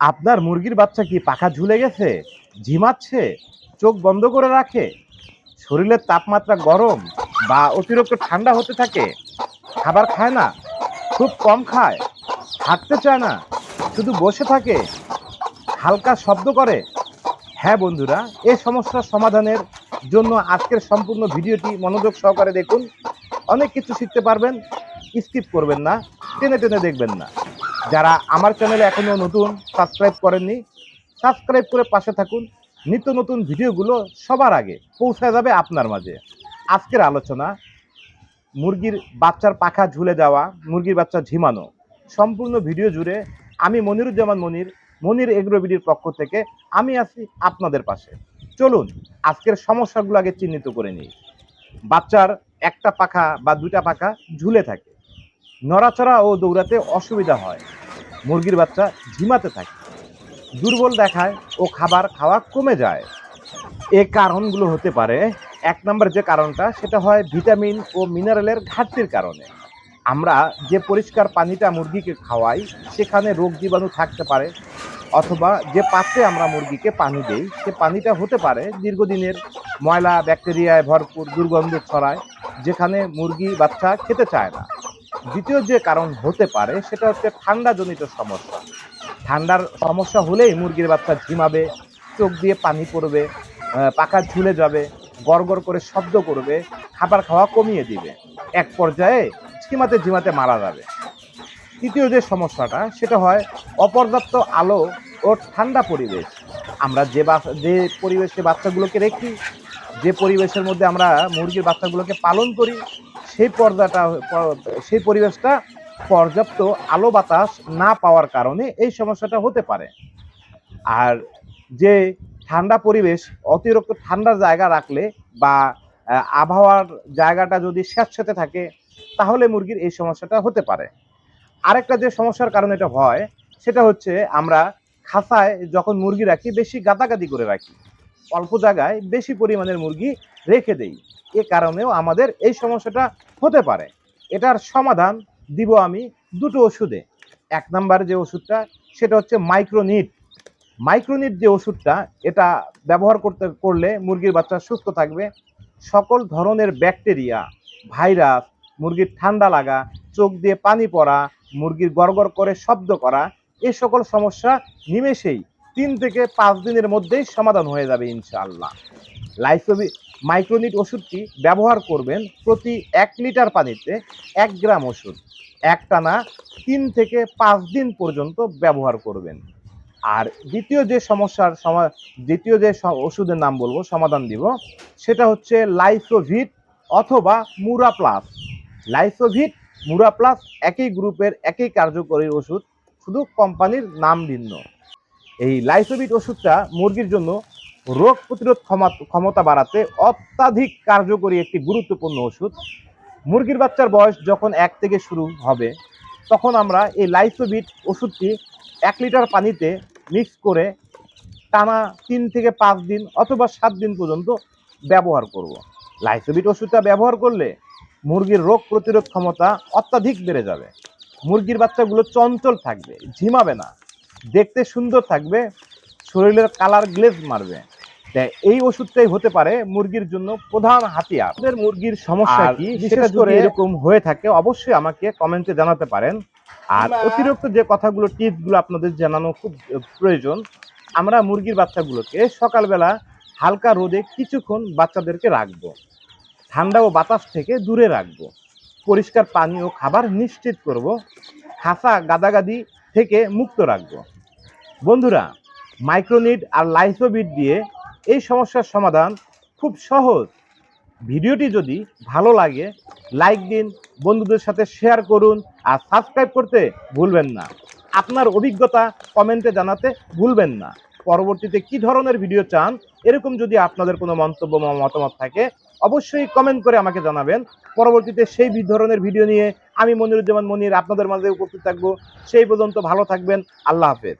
আপনার মুরগির বাচ্চা কি পাখা ঝুলে গেছে? ঝিমাচ্ছে? চোখ বন্ধ করে রাখে? শরীরের তাপমাত্রা গরম বা অতিরিক্ত ঠান্ডা হতে থাকে? খাবার খায় না? খুব কম খায়? হাঁটতে চায় না? শুধু বসে থাকে? হালকা শব্দ করে? হ্যাঁ বন্ধুরা এই সমস্যার সমাধানের জন্য আজকের সম্পূর্ণ ভিডিওটি মনোযোগ সহকারে দেখুন। অনেক কিছু শিখতে পারবেন। স্কিপ করবেন না, টেনে টেনে দেখবেন না। যারা আমার চ্যানেলে এখনও নতুন সাবস্ক্রাইব করেননি সাবস্ক্রাইব করে পাশে থাকুন। নিত্য নতুন ভিডিওগুলো সবার আগে পৌঁছে যাবে আপনার মাঝে। আজকের আলোচনা, মুরগির বাচ্চার পাখা ঝুলে যাওয়া, মুরগির বাচ্চা ঝিমানো। সম্পূর্ণ ভিডিও জুড়ে আমি মনিরুজ্জামান মনির মনির এগ্রোবিডির পক্ষ থেকে আমি আছি আপনাদের পাশে। চলুন, আজকের সমস্যাগুলো আগে চিহ্নিত করে নিই। বাচ্চার একটা পাখা বা দুইটা পাখা ঝুলে থাকে। নড়াচড়া ও দৌড়াতে অসুবিধা হয়। মুরগির বাচ্চা ঝিমাতে থাকে। দুর্বল দেখায় ও খাবার খাওয়া কমে যায়। এ কারণগুলো হতে পারে। এক নম্বর যে কারণটা, সেটা হয় ভিটামিন ও মিনারেলের ঘাটতির কারণে। আমরা যে পরিষ্কার পানিটা মুরগিকে খাওয়াই, সেখানে রোগ জীবাণু থাকতে পারে। অথবা যে পাত্রে আমরা মুরগিকে পানি দেই, সে পানিটা হতে পারে দীর্ঘদিনের ময়লা, ব্যাকটেরিয়ায় ভরপুর দুর্গন্ধ ছড়ায়, যেখানে মুরগি বাচ্চা খেতে চায় না। দ্বিতীয় যে কারণ হতে পারে, সেটা হচ্ছে ঠান্ডাজনিত সমস্যা। ঠান্ডার সমস্যা হলেই মুরগির বাচ্চা ঝিমাবে, চোখ দিয়ে পানি পড়বে পাখা ঝুলে যাবে, গড়গড় করে শব্দ করবে, খাবার খাওয়া কমিয়ে দিবে। এক পর্যায়ে ঝিমাতে ঝিমাতে মারা যাবে। তৃতীয় যে সমস্যাটা, সেটা হয় অপর্যাপ্ত আলো ও ঠান্ডা পরিবেশ। আমরা যে যে পরিবেশে বাচ্চাগুলোকে রেখি, যে পরিবেশের মধ্যে আমরা মুরগির বাচ্চাগুলোকে পালন করি সেই পর্দাটা, সেই পরিবেশটা পর্যাপ্ত আলো বাতাস না পাওয়ার কারণে এই সমস্যাটা হতে পারে। আর যে ঠান্ডা পরিবেশ, অতিরিক্ত ঠান্ডার জায়গা রাখলে বা আবহাওয়ার জায়গাটা যদি স্যাঁতস্যাঁতে থাকে, তাহলে মুরগির এই সমস্যাটা হতে পারে। আরেকটা যে সমস্যার কারণে এটা হয়, সেটা হচ্ছে আমরা খাঁচায় যখন মুরগি রাখি, বেশি গাদাগাদি করে রাখি। অল্প জায়গায় বেশি পরিমাণের মুরগি রেখে দেই। এ কারণেও আমাদের এই সমস্যাটা হতে পারে। এটার সমাধান দিব আমি দুটো ওষুধে। এক নাম্বার যে ওষুধটা, সেটা হচ্ছে মাইক্রোনিট। মাইক্রোনিট যে ওষুধটা, এটা ব্যবহার করতে, করলে মুরগির বাচ্চা সুস্থ থাকবে। সকল ধরনের ব্যাকটেরিয়া, ভাইরাস, মুরগির ঠান্ডা লাগা, চোখ দিয়ে পানি পড়া, মুরগির গড়গড় করে শব্দ করা, এ সকল সমস্যা নিমেষেই তিন থেকে পাঁচ দিনের মধ্যেই সমাধান হয়ে যাবে ইনশাআল্লাহ। লাইসোবি মাইক্রোনিট ওষুধটি ব্যবহার করবেন প্রতি এক লিটার পানিতে এক গ্রাম ওষুধ। একটানা তিন থেকে পাঁচ দিন পর্যন্ত ব্যবহার করবেন। আর দ্বিতীয় যে সমস্যার সমা দ্বিতীয় যে ওষুধের নাম বলব, সমাধান দিব, সেটা হচ্ছে লাইসোভিট অথবা মুরা প্লাস লাইসোভিট মুরা প্লাস একই গ্রুপের একই কার্যকরী ওষুধ, শুধু কোম্পানির নাম ভিন্ন। এই লাইসোভিট ওষুধটা মুরগির জন্য রোগ প্রতিরোধ ক্ষমা- ক্ষমতা বাড়াতে অত্যাধিক কার্যকরী একটি গুরুত্বপূর্ণ ওষুধ মুরগির বাচ্চার বয়স যখন এক থেকে শুরু হবে, তখন আমরা এই লাইসোভিট ওষুধটি এক লিটার পানিতে মিক্স করে টানা তিন থেকে পাঁচ দিন অথবা সাত দিন পর্যন্ত ব্যবহার করব। লাইসোভিট ওষুধটা ব্যবহার করলে মুরগির রোগ প্রতিরোধ ক্ষমতা অত্যাধিক বেড়ে যাবে মুরগির বাচ্চাগুলো চঞ্চল থাকবে, ঝিমাবে না, দেখতে সুন্দর থাকবে শরীরের কালার গ্লেজ মারবে। এই ওষুধটাই হতে পারে মুরগির জন্য প্রধান হাতিয়ার। আপনাদের মুরগির সমস্যা কি? বিশেষ করে- এরকম হয়ে থাকে অবশ্যই আমাকে কমেন্টে জানাতে পারেন। আর অতিরিক্ত যে কথাগুলো টিপসগুলো আপনাদের জানানো খুব প্রয়োজন আমরা মুরগির বাচ্চাগুলোকে সকালবেলা হালকা রোদে কিছুক্ষণ বাচ্চাদেরকে রাখব। ঠান্ডা ও বাতাস থেকে দূরে রাখব। পরিষ্কার পানি ও খাবার নিশ্চিত করব। খাসা গাদাগাদি থেকে মুক্ত রাখব। বন্ধুরা মাইক্রোনিড আর লাইসোবিট দিয়ে এই সমস্যার সমাধান খুব সহজ। ভিডিওটি যদি ভালো লাগে, লাইক দিন, বন্ধুদের সাথে শেয়ার করুন আর সাবস্ক্রাইব করতে ভুলবেন না। আপনার অভিজ্ঞতা কমেন্টে জানাতে ভুলবেন না। পরবর্তীতে কি ধরনের ভিডিও চান, এরকম যদি আপনাদের কোনো মন্তব্য বা মতামত থাকে, অবশ্যই কমেন্ট করে আমাকে জানাবেন। পরবর্তীতে সেই ধরনের ভিডিও নিয়ে আমি মনিরুজ্জামান মনির আপনাদের মাঝে উপস্থিত থাকব। সেই পর্যন্ত ভালো থাকবেন। আল্লাহ হাফেজ।